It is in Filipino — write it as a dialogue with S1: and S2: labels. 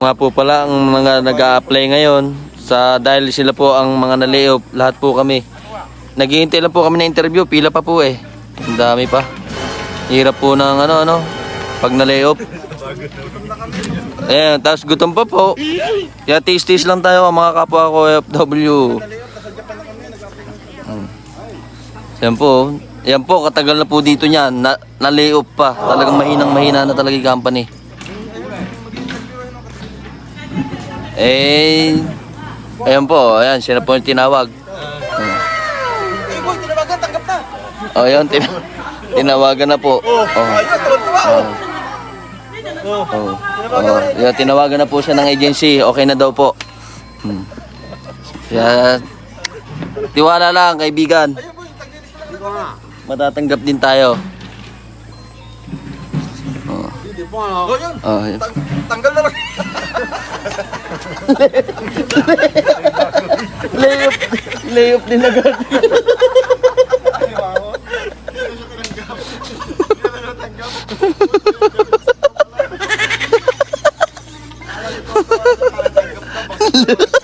S1: Nga po pala ang mga nag-a-apply ngayon sa dahil sila po ang mga nalayoff, lahat po kami. Naghihintay lang po kami na interview, pila pa po eh. Ang dami pa. Hirap po ng ano ano pag na-layoff. Ayan, tapos gutom pa po. Kaya tis-tis lang tayo mga kapwa ko FW. Hmm. Yan po. Yan po, katagal na po dito niyan. Na, na-layoff pa. Talagang mahinang mahina na talaga yung company. Eh, ayan po, ayan, siya na po yung tinawag. Hmm. Oh, yun, tin tinawagan na po. Oh. Oh. Oh. Oh. Yan, tinawagan na po siya ng agency. Okay na daw po. Hmm. Kaya, tiwala lang, kaibigan. Matatanggap din tayo. Oh. Oh, yun.
S2: Tanggal na.
S1: Layup, layup din agad.